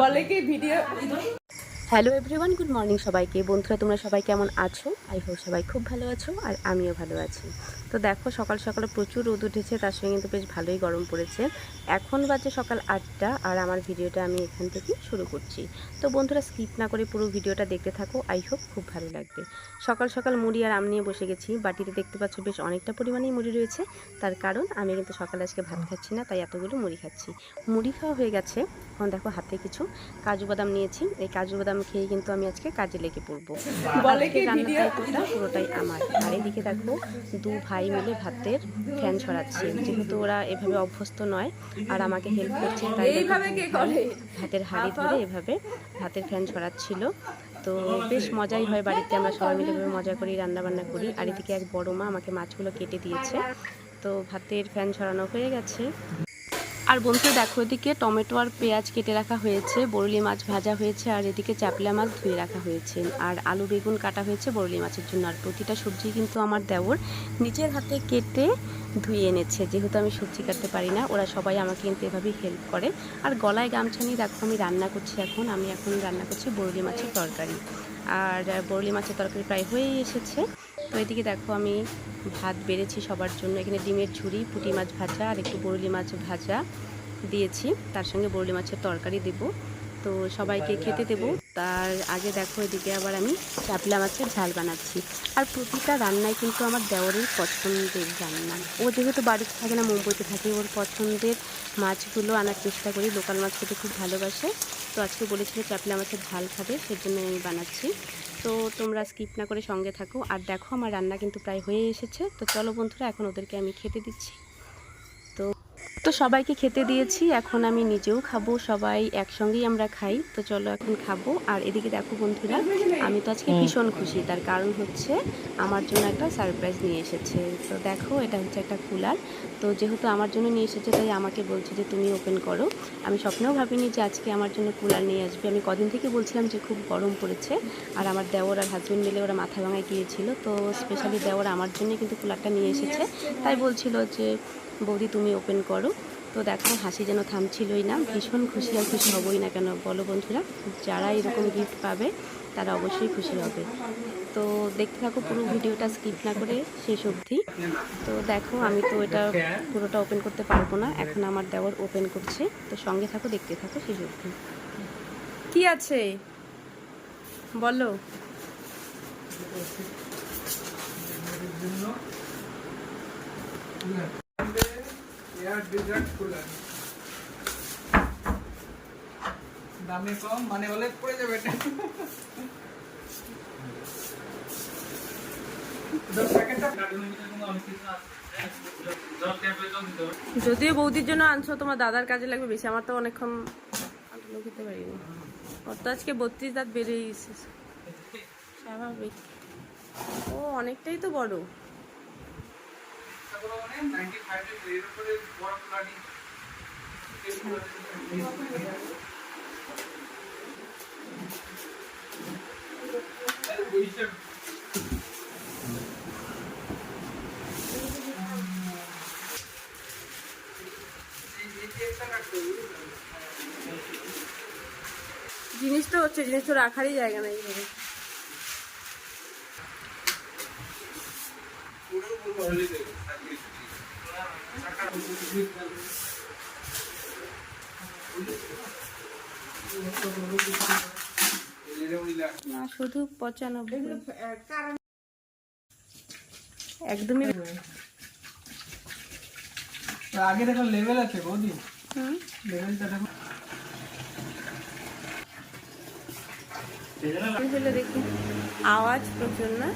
বলে কি video? Hello everyone good morning সবাইকে। বন্ধুরা, তোমরা সবাই কেমন আছো? আই হোপ সবাই খুব ভালো আছো আর আমিও ভালো আছি। তো দেখো সকাল সকালে প্রচুর রোদ উঠেছে তার সঙ্গে কিন্তু বেশ ভালোই গরম পড়েছে। এখন বাজে সকাল আটটা আর আমার ভিডিওটা আমি এখান থেকে শুরু করছি। তো বন্ধুরা স্কিপ না করে পুরো ভিডিওটা দেখতে থাকো আই হোপ খুব ভালো লাগবে। সকাল সকাল মুড়ি আর আম নিয়ে বসে গেছি বাটিতে দেখতে পাচ্ছ বেশ অনেকটা পরিমাণেই মুড়ি রয়েছে তার কারণ আমি কিন্তু সকালে আজকে ভাত খাচ্ছি না তাই এতগুলো মুড়ি খাচ্ছি। মুড়ি খাওয়া হয়ে গেছে এখন দেখো হাতে কিছু কাজু বাদাম নিয়েছি এই কাজু বাদাম খেয়ে কিন্তু আমি আজকে কাজে লেগে পড়ব। পুরোটাই আমার। আর এদিকে দেখো দু ভাই মিলে ভাতের ফ্যান ছড়াচ্ছে। যেহেতু ওরা এভাবে অভ্যস্ত নয় আর আমাকে হেল্প করছে তাই ভাই? ভাতের হাড়ি ধরে এভাবে ভাতের ফ্যান ছড়াচ্ছিল। তো বেশ মজাই হয় বাড়িতে। আমরা সবাই মিলে এভাবে মজা করি রান্নাবান্না করি। আর এদিকে এক বড় মা আমাকে মাছগুলো কেটে দিয়েছে। তো ভাতের ফ্যান ছড়ানো হয়ে গেছে। আর বন্ধু দেখো, এদিকে টমেটো আর পেঁয়াজ কেটে রাখা হয়েছে, বরলি মাছ ভাজা হয়েছে, আর এদিকে চাপলা মাছ ধুয়ে রাখা হয়েছে, আর আলু বেগুন কাটা হয়েছে বরলি মাছের জন্য, আর প্রতিটা সবজি কিন্তু আমার দেওর নিজের হাতে কেটে ধুয়ে এনেছে, যেহেতু আমি সবজি কাটতে পারি না, ওরা সবাই আমাকে কিন্তু এভাবেই হেল্প করে। আর গলায় গামছা নিয়ে দেখো, আমি রান্না করছি এখন, আমি এখন রান্না করছি বরলি মাছের তরকারি, আর বরলি মাছের তরকারি প্রায় হয়েই এসেছে। তো এদিকে দেখো আমি ভাত বেড়েছি সবার জন্য। এখানে ডিমের ঝুড়ি, পুঁটি মাছ ভাজা আর একটু বরলি মাছ ভাজা দিয়েছি। তার সঙ্গে বরলি মাছের তরকারি দেব। তো সবাইকে খেতে দেব। তার আগে দেখো এদিকে আবার আমি চাপলা মাছের ঝাল বানাচ্ছি। আর প্রতিটা রান্নায় কিন্তু আমার দেওয়ারের পছন্দের রান্না। ও যেহেতু বাড়িতে থাকে না, মুম্বইতে থাকে, ওর পছন্দের মাছগুলো আনার চেষ্টা করি। লোকাল মাছ খেতে খুব ভালোবাসে। তো আজকে বলেছিল চাপলা মাছের ঝাল খাবে, সেজন্য আমি বানাচ্ছি। তো তোমরা স্কিপ না করে সঙ্গে থাকো। আর দেখো, আমার রান্না কিন্তু প্রায় হয়ে এসেছে। তো চলো বন্ধুরা, এখন ওদেরকে আমি খেতে দিচ্ছি। তো সবাইকে খেতে দিয়েছি এখন আমি নিজেও খাব সবাই একসঙ্গেই আমরা খাই। তো চলো এখন খাব। আর এদিকে দেখো বন্ধুরা আমি তো আজকে ভীষণ খুশি তার কারণ হচ্ছে আমার জন্য একটা সারপ্রাইজ নিয়ে এসেছে। তো দেখো এটা হচ্ছে একটা কুলার। তো যেহেতু আমার জন্য নিয়ে এসেছে তাই আমাকে বলছে যে তুমি ওপেন করো। আমি স্বপ্নেও ভাবিনি যে আজকে আমার জন্য কুলার নিয়ে আসবে। আমি কদিন থেকে বলছিলাম যে খুব গরম পড়েছে আর আমার দেওর আর হাজব্যান্ড মিলে ওরা মাথা ভাঙায় গিয়েছিল। তো স্পেশালি দেওর আমার জন্য কিন্তু কুলারটা নিয়ে এসেছে। তাই বলছিল যে বৌদি, তুমি ওপেন করো। তো দেখো, হাসি যেন থামছিলই না। ভীষণ খুশি আর খুশি হবই না কেন? বলো বন্ধুরা, যারা এরকম গিফট পাবে, তারা অবশ্যই খুশি হবে। তো দেখতে থাকো, পুরো ভিডিওটা স্কিপ না করে শেষ অবধি। তো দেখো, আমি তো এটা পুরোটা ওপেন করতে পারব না। এখন আমার দেওয়ার ওপেন করছে। তো সঙ্গে থাকো, দেখতে থাকো শেষ অবধি। কি আছে? বলো। দামে কম মানে হলে পড়ে যাবে যদিও বৌদির জন্য আনছো, তোমার দাদার কাজে লাগবে বেশি, আমার তো অনেকক্ষণ খেতে পারিনি। ওর তো আজকে বত্রিশ দাঁত বেড়েই এসেছে স্বাভাবিক। ও, অনেকটাই তো বড়। নাইনটি ফাইভ এর জিনিসটা হচ্ছে জিনিস তো রাখারই জায়গা নেই। না শুধু পঁচানব্বই। একদমই আগে দেখো লেভেল আছে বৌদি। হুম? লেভেলটা দেখো। দেখি আওয়াজ প্রচুর না?